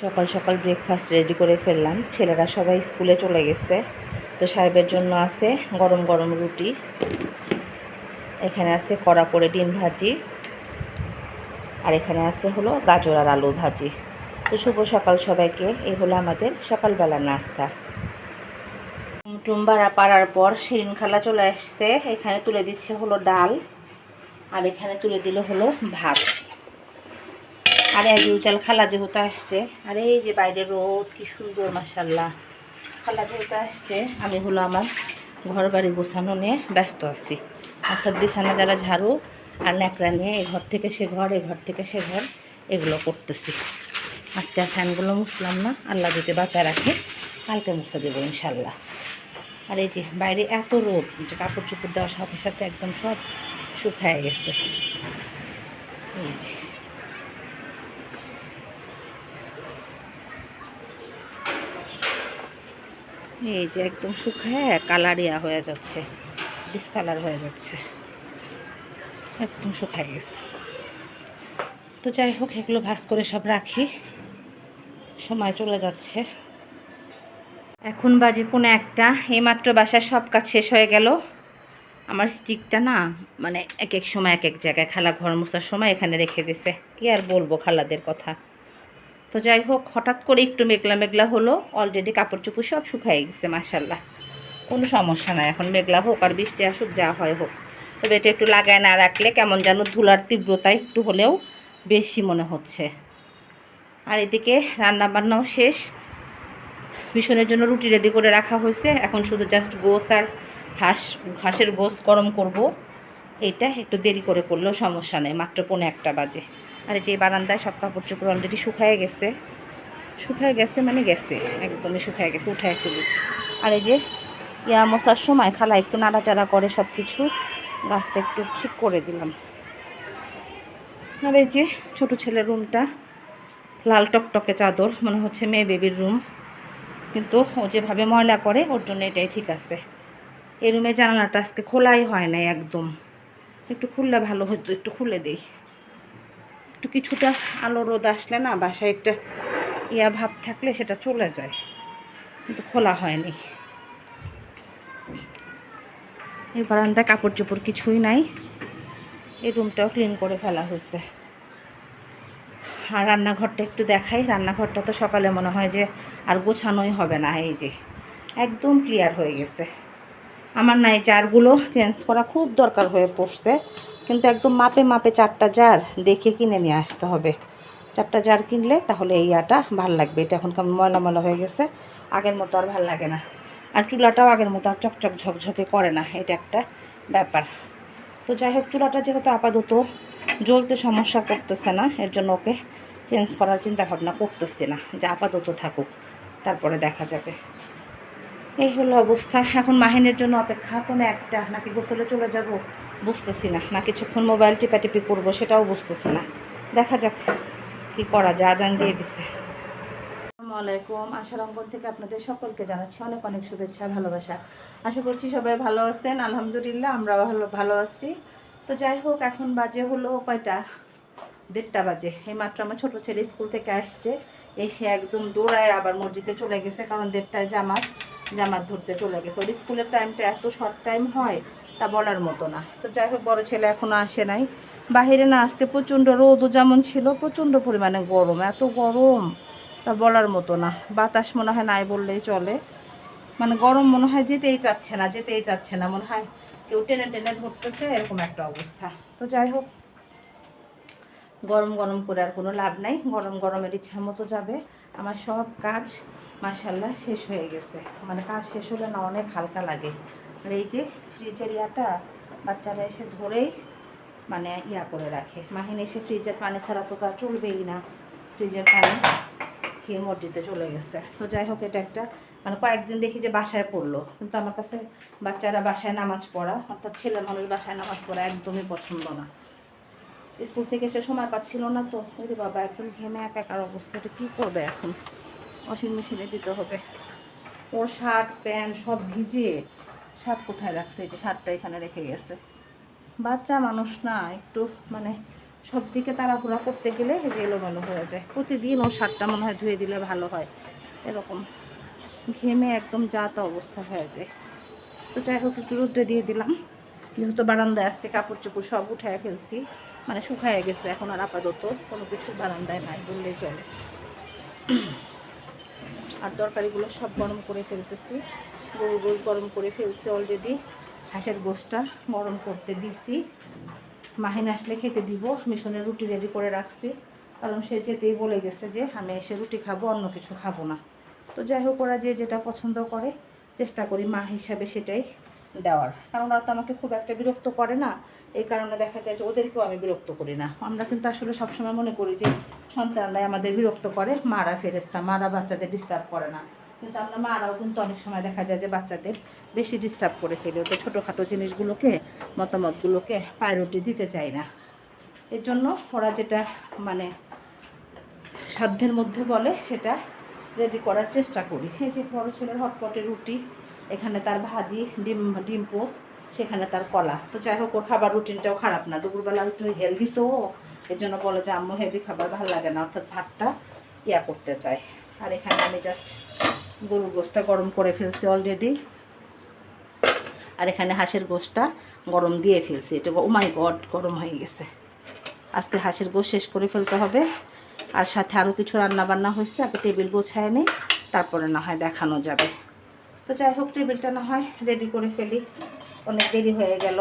সকাল সকাল breakfast ready করে ফেললাম। ছেলেরা সবাই স্কুলে চলে গেছে। তো সাহেবের জন্য আছে গরম গরম রুটি। এখানে আছে কড়া করে ডিম ভাজি। আর এখানে আছে হলো গাজর আর আলু ভাজি। তো শুভ সকাল সবাইকে। এই হলো আমাদের সকালবেলার নাস্তা। টুম্বারা পাড়ার পর শিরিন খালা চলে আসছে। এখানে তুলে দিচ্ছে হলো ডাল। আর এখানে তুলে দিল হলো ভাত। আর এক উচাল খালা যেহেতু আসছে, আর এই যে বাইরে রোদ, কি সুন্দর মাসাল্লাহ খালা যেহেতু আসছে, আমি হলো আমার ঘর বাড়ি গোছানো নিয়ে ব্যস্ত আছি। অর্থাৎ বিছানা যারা ঝাড়ু আর ন্যাকড়া নিয়ে এ ঘর থেকে সে ঘর এ ঘর থেকে সে ঘর এগুলো করতেছি। আজকে আর ফ্যানগুলো মুছলাম না, আল্লাহ যদি বাঁচা রাখে, কালকে মুছে দেবো ইনশাল্লাহ আর এই যে বাইরে এত রোদ যে কাপড় চোপড় দেওয়ার সাথে সাথে একদম সব শুকায় গেছে। এই যে। এই যে একদম শুকায় কালারিয়া হয়ে যাচ্ছে ডিসকালার হয়ে যাচ্ছে। একদম শুকায় গেছে। তো যাই হোক, এগুলো ভাস করে সব রাখি। সময় চলে যাচ্ছে। এখন বাজে কোনো একটা, এইমাত্র বাসার সব কাজ শেষ হয়ে গেল। আমার স্টিকটা না মানে এক এক সময় এক এক জায়গায়, খালা ঘর মোছার সময় এখানে রেখে দিছে। কি আর বলব খালাদের কথা। তো যাই হোক, হঠাৎ করে একটু মেঘলা মেঘলা হলো অলরেডি কাপড় চোপড় সব শুকাই গেছে মাসাল্লাহ কোনো সমস্যা নাই, এখন মেঘলা হোক আর বৃষ্টি আসুক, যা হয় হোক। তবে এটা একটু লাগায় না রাখলে কেমন যেন ধুলার তীব্রতা একটু হলেও বেশি মনে হচ্ছে। আর এদিকে রান্নাবান্নাও শেষ। ভীষণের জন্য রুটি রেডি করে রাখা হয়েছে। এখন শুধু জাস্ট গোস আর হাঁস, হাঁসের গোস গরম করব। এইটা একটু দেরি করে করলেও সমস্যা নেই, মাত্র পৌনে একটা বাজে। আর যে বারান্দায় সব কাপড় চোপড় অলরেডি শুকায় গেছে। শুকায় গেছে মানে গেছে, একদমই শুকায় গেছে, উঠায় ফেলি। আর এই যে ইয়া মশার সময় খালা একটু নাড়াচাড়া করে সব কিছু গাছটা একটু ঠিক করে দিলাম। আর এই যে ছোটো ছেলের রুমটা, লাল টকটকে চাদর, মনে হচ্ছে মেয়ে বেবির রুম। কিন্তু ও যেভাবে ময়লা করে, ওর জন্য এটাই ঠিক আছে। এই রুমে জানালাটা আজকে খোলাই হয় না একদম। একটু খুললে ভালো হতো, একটু খুলে দিই একটু কিছুটা আলো রোদ আসলে না, বাসায় একটা ইয়া ভাব থাকলে সেটা চলে যায়, কিন্তু খোলা হয়নি। এই বারান্দায় কাপড় চোপড় কিছুই নাই, এই রুমটাও ক্লিন করে ফেলা হয়েছে। আর রান্নাঘরটা একটু দেখাই, রান্নাঘরটা তো সকালে মনে হয় যে আর গোছানোই হবে না, এই যে একদম ক্লিয়ার হয়ে গেছে। আমার না এই জারগুলো চেঞ্জ করা খুব দরকার হয়ে পড়ছে। কিন্তু একদম মাপে মাপে চারটা জার দেখে কিনে নিয়ে আসতে হবে। চারটা জার কিনলে তাহলে এই আটা ভালো লাগবে। এটা এখন কেমন ময়লা ময়লা হয়ে গেছে। আগের মতো আর ভালো লাগে না। আর চুলাটাও আগের মতো আর চকচক ঝকঝকে করে না। এটা একটা ব্যাপার। তো যাই হোক, চুলাটা যেহেতু আপাতত জ্বলতে সমস্যা করতেছে না, এর জন্য ওকে চেঞ্জ করার চিন্তা ভাবনা করতেছি না। যে আপাতত থাকুক, তারপরে দেখা যাবে। এই হলো অবস্থা। এখন মাহিনের জন্য অপেক্ষা, কোনো একটা নাকি গোসলে চলে যাব, বুঝতেছি না। না কিছুক্ষণ মোবাইল টিপাটিপি করব, সেটাও বুঝতেছি না। দেখা যাক কি করা যা জান দিয়ে দিছে। আলাইকুম। আশার অঙ্গন থেকে আপনাদের সকলকে জানাচ্ছি অনেক অনেক শুভেচ্ছা, ভালোবাসা। আশা করছি সবাই ভালো আছেন। আলহামদুলিল্লাহ, আমরাও ভালো ভালো আছি। তো যাই হোক, এখন বাজে হলো কয়টা? দেড়টা বাজে। এই মাত্র আমার ছোটো ছেলে স্কুল থেকে আসছে। এসে একদম দৌড়ায় আবার মসজিদে চলে গেছে, কারণ দেড়টায় জামাত। জামাত ধরতে চলে গেছে। ওর স্কুলের টাইমটা এত শর্ট টাইম হয়, তা বলার মতো না। তো যাই হোক, বড়ো ছেলে এখনও আসে নাই। বাহিরে না আসতে প্রচণ্ড রোদও যেমন ছিল, প্রচণ্ড পরিমাণে গরম, এত গরম, তা বলার মতো না। বাতাস মনে হয় নাই বললেই চলে। মানে গরম মনে হয় যেতেই চাচ্ছে না, যেতেই চাচ্ছে না। মনে হয় কেউ টেনে টেনে ধরতেছে, এরকম একটা অবস্থা। তো যাই হোক, গরম গরম করে আর কোনো লাভ নাই। গরম গরমের ইচ্ছা মতো যাবে। আমার সব কাজ মাসাল্লাহ শেষ হয়ে গেছে। মানে কাজ শেষ হলে না অনেক হালকা লাগে। আর এই যে ফ্রিজের ইয়াটা বাচ্চারা এসে ধরেই মানে ইয়া করে রাখে। মাহিন এসে ফ্রিজের পানি ছাড়া তো তার চলবেই না। ফ্রিজের পানি খেয়ে মসজিদে চলে গেছে। তো যাই হোক, এটা একটা মানে কয়েকদিন দেখি যে বাসায় পড়ল। কিন্তু আমার কাছে বাচ্চারা বাসায় নামাজ পড়া, অর্থাৎ ছেলে মানুষ বাসায় নামাজ পড়া একদমই পছন্দ না। স্কুল থেকে এসে সময় পাচ্ছিল না তো। বাবা, একদম ঘেমে একাকার অবস্থাটা কী করবে এখন? ওয়াশিং মেশিনে দিতে হবে। ওর শার্ট, প্যান্ট সব ভিজিয়ে শার্ট কোথায় রাখছে? এই যে শার্টটা এখানে রেখে গেছে। বাচ্চা মানুষ না, একটু মানে সব দিকে তাড়াহুড়া করতে গেলে যে এলোমেলো হয়ে যায়। প্রতিদিন ওর শার্টটা মনে হয় ধুয়ে দিলে ভালো হয়। এরকম ঘেমে একদম যা তা অবস্থা হয়ে যায়। তো যাই হোক, একটু রোদ্রে দিয়ে দিলাম। যেহেতু বারান্দায় আজকে কাপড় চোপড় সব উঠায় ফেলছি মানে শুকায় গেছে, এখন আর আপাতত কোনো কিছু বারান্দায় নাই বললেই চলে। আর তরকারিগুলো সব গরম করে ফেলতেছি। গরু গোস গরম করে ফেলছি অলরেডি হাঁসের গোসটা গরম করতে দিছি। মাহিন আসলে খেতে দিব মিশনের রুটি রেডি করে রাখছি। কারণ সে যেতেই বলে গেছে যে, আমি এসে রুটি খাব, অন্য কিছু খাব না। তো যাই হোক, ওরা যে যেটা পছন্দ করে, চেষ্টা করি মা হিসাবে সেটাই দেওয়ার। কারণ ওরা তো আমাকে খুব একটা বিরক্ত করে না। এই কারণে দেখা যায় যে ওদেরকেও আমি বিরক্ত করি না। আমরা কিন্তু আসলে সবসময় মনে করি যে সন্তানরাই আমাদের বিরক্ত করে। মারা ফেরেস্তা মারা বাচ্চাদের ডিস্টার্ব করে না। কিন্তু আমরা মারাও কিন্তু অনেক সময় দেখা যায় যে বাচ্চাদের বেশি ডিস্টার্ব করে ফেলি। ওদের ছোটোখাটো জিনিসগুলোকে, মতামতগুলোকে প্রায়োরিটি দিতে চাই না। এর জন্য ওরা যেটা মানে সাধ্যের মধ্যে বলে, সেটা রেডি করার চেষ্টা করি। এই যে বড় ছেলের হটপটে রুটি এখানে তার ভাজি, ডিম ডিম পোস, সেখানে তার কলা। তো যাই হোক, ওর খাবার রুটিনটাও খারাপ না। দুপুরবেলা একটু হেলদি তো। এর জন্য বলে যে, আম্মু হেভি খাবার ভালো লাগে না। অর্থাৎ ভাতটা ইয়া করতে চায়। আর এখানে আমি জাস্ট গরুর গোশটা গরম করে ফেলছি অলরেডি আর এখানে হাঁসের গোশটা গরম দিয়ে ফেলছি। এটা উমাই গড গরম হয়ে গেছে। আজকে হাঁসের গোশ শেষ করে ফেলতে হবে। আর সাথে আরও কিছু রান্না বান্না হয়েছে। আগে টেবিল গোছায় নেই তারপরে না হয় দেখানো যাবে। তো যাই হোক, টেবিলটা না হয় রেডি করে ফেলি। অনেক দেরি হয়ে গেল।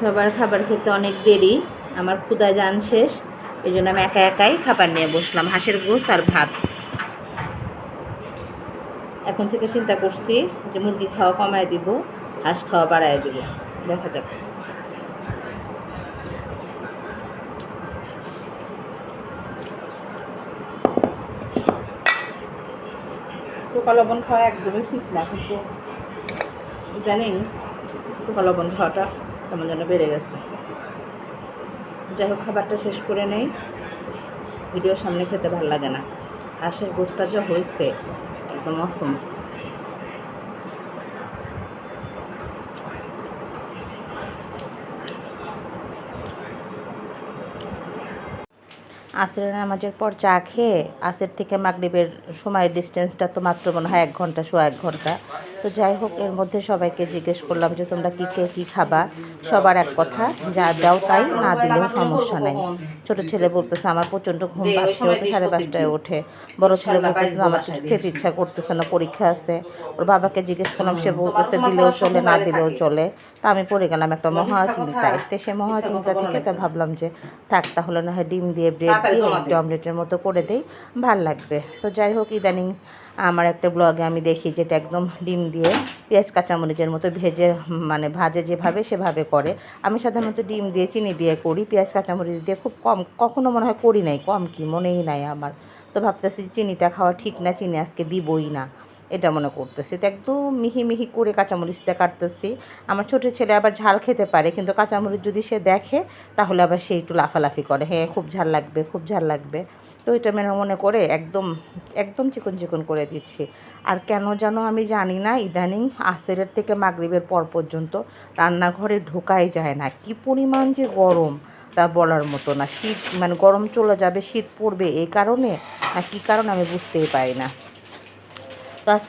সবার খাবার খেতে অনেক দেরি। আমার ক্ষুদা যান শেষ। এই জন্য আমি একা একাই খাবার নিয়ে বসলাম, হাঁসের গোস আর ভাত। এখন থেকে চিন্তা করছি যে মুরগি খাওয়া কমায় দিব, হাঁস খাওয়া বাড়ায় দিব। দেখা যাক। টোকা লবণ খাওয়া একদমই ঠিক না, কিন্তু জানেন টোকা লবণ খাওয়াটা কেমন যেন বেড়ে গেছে। যাই হোক খাবারটা শেষ করে নেই। ভিডিও সামনে খেতে ভালো লাগে না। হাঁসের গোষ্ঠটা যা হয়েছে, একদম অসম। আসরের নামাজের পর চা খেয়ে আসের থেকে মাগরিবের সময়ের ডিস্টেন্সটা তো মাত্র মনে হয় এক ঘণ্টা শো এক ঘণ্টা। তো যাই হোক এর মধ্যে সবাইকে জিজ্ঞেস করলাম যে তোমরা কী কে কী খাবা? সবার এক কথা যা দাও তাই না দিলেও সমস্যা নাই। ছোট ছেলে বলতেছে আমার প্রচণ্ড ঘুম পাচ্ছে ওঠে সাড়ে পাঁচটায় ওঠে। বড় ছেলে বলতেছে আমার কিছু খেতে ইচ্ছা করতেছে না পরীক্ষা আছে। ওর বাবাকে জিজ্ঞেস করলাম সে বলতেছে দিলেও চলে না দিলেও চলে। তা আমি পড়ে গেলাম একটা মহা চিন্তায় সে মহা চিন্তা থেকে তা ভাবলাম যে থাক তাহলে না হয় ডিম দিয়ে ব্রেড একটু অমলেটের মতো করে দেই ভালো লাগবে। তো যাই হোক ইদানিং আমার একটা ব্লগে আমি দেখি যেটা একদম ডিম দিয়ে পেঁয়াজ কাঁচামরিচের মতো ভেজে মানে ভাজে যেভাবে সেভাবে করে। আমি সাধারণত ডিম দিয়ে চিনি দিয়ে করি পেঁয়াজ কাঁচামরিচ দিয়ে খুব কম কখনো মনে হয় করি নাই কম কি মনেই নাই আমার। তো ভাবতেছি চিনিটা খাওয়া ঠিক না চিনি আজকে দিবই না। এটা মনে করতেছি। তো একদম মিহি মিহি করে কাঁচামরিচটা কাটতেছি। আমার ছোটো ছেলে আবার ঝাল খেতে পারে, কিন্তু কাঁচামরিচ যদি সে দেখে, তাহলে আবার সে একটু লাফালাফি করে। হ্যাঁ খুব ঝাল লাগবে, খুব ঝাল লাগবে। তো এটা মেনে, মনে করে একদম একদম চিকন চিকন করে দিচ্ছি। আর কেন যেন আমি জানি না, ইদানিং আসেরের থেকে মাগরিবের পর পর্যন্ত রান্নাঘরে ঢোকাই যায় না। কি পরিমাণ যে গরম, তা বলার মতো না। শীত মানে গরম চলে যাবে, শীত পড়বে এই কারণে, না কী কারণে আমি বুঝতেই পারি না।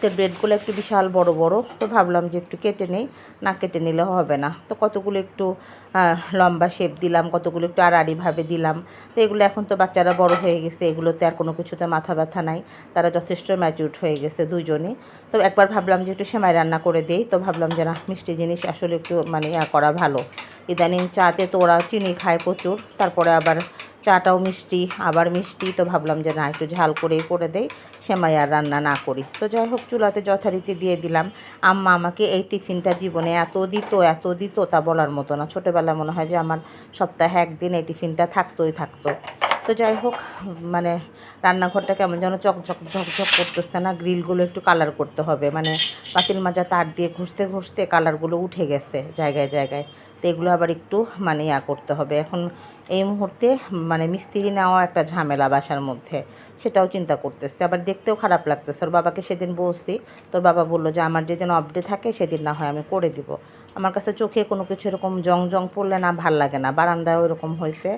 তো ব্রেডগুলো একটু বিশাল বড় বড়, তো ভাবলাম যে একটু কেটে নেই, না কেটে নিলে হবে না। তো কতগুলো একটু লম্বা শেপ দিলাম, কতগুলো একটু আড়াআড়িভাবে দিলাম। তো এগুলো এখন তো বাচ্চারা বড় হয়ে গেছে, এগুলোতে আর কোনো কিছুতে মাথা ব্যথা নাই, তারা যথেষ্ট ম্যাচিউড হয়ে গেছে দুজনে তো একবার ভাবলাম যে একটু সেমাই রান্না করে দেই, তো ভাবলাম যে না, মিষ্টি জিনিস আসলে একটু মানে ইয়া করা ভালো। ইদানিং চাতে তো ওরা চিনি খায় প্রচুর, তারপরে আবার চাটাও মিষ্টি, আবার মিষ্টি। তো ভাবলাম যে না, একটু ঝাল করেই করে দেই, সেমাই আর রান্না না করি। তো যাই হোক, চুলাতে যথারীতি দিয়ে দিলাম। আম্মা আমাকে এই টিফিনটা জীবনে এত দিত এত দিত তা বলার মতো না। ছোটোবেলায় মনে হয় যে আমার সপ্তাহে একদিন এই টিফিনটা থাকতোই থাকতো। তো যাই হোক মানে রান্নাঘরটা কেমন যেন চকচক ঝকঝক করতেছে না। গ্রিলগুলো একটু কালার করতে হবে। মানে পাতিল মাজা তার দিয়ে ঘষতে ঘষতে কালারগুলো উঠে গেছে জায়গায় জায়গায়। তো এগুলো আবার একটু মানে ইয়া করতে হবে। এখন এই মুহূর্তে মানে মিস্ত্রি নেওয়া একটা ঝামেলা বাসার মধ্যে, সেটাও চিন্তা করতেছে। আবার দেখতেও খারাপ লাগতেছে। ওর বাবাকে সেদিন বলছি, তোর বাবা বলল যে, আমার যেদিন অফডে থাকে, সেদিন না হয় আমি করে দিব। আমার কাছে চোখে কোনো কিছু এরকম জং জং পড়লে না, ভালো লাগে না। বারান্দায় ওইরকম হয়েছে,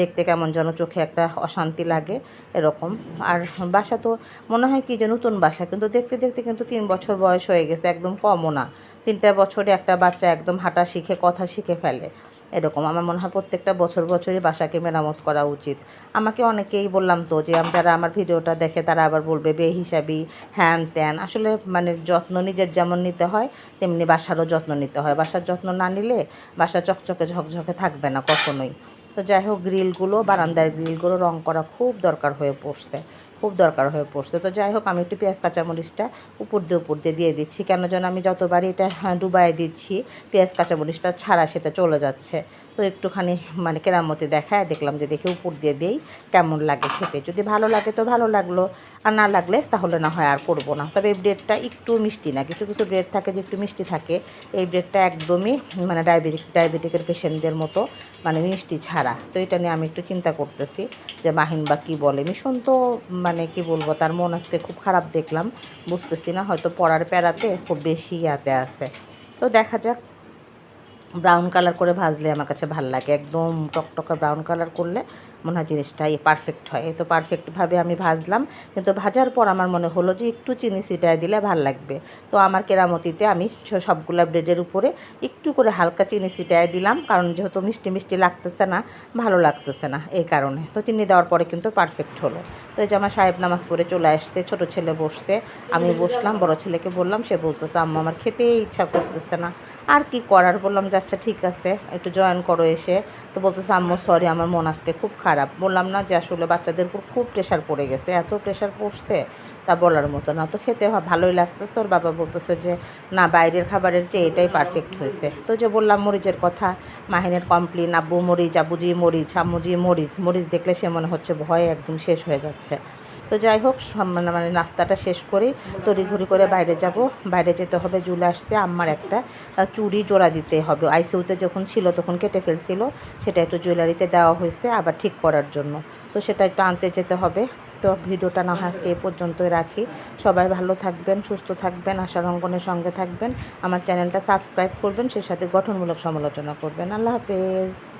দেখতে কেমন যেন চোখে একটা অশান্তি লাগে, এরকম। আর বাসা তো, মনে হয় কি যে নতুন বাসা, কিন্তু দেখতে দেখতে কিন্তু তিন বছর বয়স হয়ে গেছে, একদম কমও না। তিনটা বছরে একটা বাচ্চা একদম হাঁটা শিখে, কথা শিখে ফেলে। এরকম আমার মনে হয় প্রত্যেকটা বছর বছরই বাসাকে মেরামত করা উচিত। আমাকে অনেকেই বললাম তো যে যারা আমার ভিডিওটা দেখে তারা আবার বলবে বে হিসাবি হ্যান ত্যান। আসলে মানে যত্ন নিজের যেমন নিতে হয়, তেমনি বাসারও যত্ন নিতে হয়। বাসার যত্ন না নিলে বাসা চকচকে ঝকঝকে থাকবে না কখনোই। তো যাই হোক গ্রিলগুলো বারান্দার গ্রিলগুলো রং করা খুব দরকার হয়ে পড়ছে খুব দরকার হয়ে পড়ছে। তো যাই হোক আমি একটু পেঁয়াজ কাঁচামরিচটা উপর দিয়ে উপর দিয়ে দিয়ে দিচ্ছি। কেন যেন আমি যতবারই এটা হ্যাঁ, ডুবাই দিচ্ছি পেঁয়াজ কাঁচামরিচটা ছাড়া সেটা চলে যাচ্ছে। তো একটুখানি মানে কেরামতি দেখায়, দেখলাম যে দেখে উপর দিয়ে দিই কেমন লাগে খেতে। যদি ভালো লাগে তো ভালো লাগল, আর না লাগলে তাহলে না হয় আর করব না। তবে এই ব্রেডটা একটু মিষ্টি না, কিছু কিছু ব্রেড থাকে যে একটু মিষ্টি থাকে। এই ব্রেডটা একদমই মানে ডায়াবেটিক ডায়াবেটিকের পেশেন্টদের মতো মানে মিষ্টি ছাড়া। তো এটা নিয়ে আমি একটু চিন্তা করতেছি যে মাহিন বা কী বলে। মিশন তো মানে কি বলব, তার মন আজকে খুব খারাপ দেখলাম, বুঝতেছি না, হয়তো পড়ার প্যারাতে খুব বেশি ইয়াতে আছে। তো দেখা যাক ব্রাউন কালার করে ভাজলে আমার কাছে ভালো লাগে। একদম টকটকে ব্রাউন কালার করলে মনে হয় জিনিসটা পারফেক্ট হয়। তো পারফেক্টভাবে আমি ভাজলাম, কিন্তু ভাজার পর আমার মনে হলো যে একটু চিনি ছিটায় দিলে ভালো লাগবে। তো আমার কেরামতিতে আমি সবগুলা ব্রেডের উপরে একটু করে হালকা চিনি ছিটায় দিলাম, কারণ যেহেতু মিষ্টি মিষ্টি লাগতেছে না, ভালো লাগতেছে না এই কারণে। তো চিনি দেওয়ার পরে কিন্তু পারফেক্ট হলো। তো এই যে আমার সাহেব নামাজ পড়ে চলে আসছে, ছোট ছেলে বসছে, আমি বসলাম, বড় ছেলেকে বললাম, সে বলতেছে, আম্মু, আমার খেতেই ইচ্ছা করতেছে না। আর কি করার? বললাম, যে আচ্ছা ঠিক আছে, একটু জয়েন করো এসে। তো বলতেছে, আম্মু সরি আমার মন আজকে খুব খারাপ। বললাম না যে আসলে বাচ্চাদের উপর খুব প্রেশার পড়ে গেছে। এত প্রেশার পড়ছে তা বলার মতো না। তো খেতে ভালোই লাগতেছে। ওর বাবা বলতেছে যে, না, বাইরের খাবারের চেয়ে এটাই পারফেক্ট হয়েছে। তো যে বললাম মরিচের কথা, মাহিনের কমপ্লেন আব্বু মরিচ আবুজি মরিচ আম্মুজি মরিচ মরিচ দেখলে সে মনে হচ্ছে ভয় একদম শেষ হয়ে যাচ্ছে। তো যাই হোক মানে মানে নাস্তাটা শেষ করে তড়িঘড়ি করে বাইরে যাব। বাইরে যেতে হবে জুলে আসতে, আম্মার একটা চুড়ি জোড়া দিতে হবে। আইসিউতে যখন ছিল তখন কেটে ফেলছিল, সেটা একটু জুয়েলারিতে দেওয়া হয়েছে আবার ঠিক করার জন্য। তো সেটা একটু আনতে যেতে হবে। তো ভিডিওটা না আজকে এই পর্যন্তই রাখি। সবাই ভালো থাকবেন, সুস্থ থাকবেন, আশার অঙ্গনের সঙ্গে থাকবেন। আমার চ্যানেলটা সাবস্ক্রাইব করবেন, সেই সাথে গঠনমূলক সমালোচনা করবেন। আল্লাহ হাফেজ।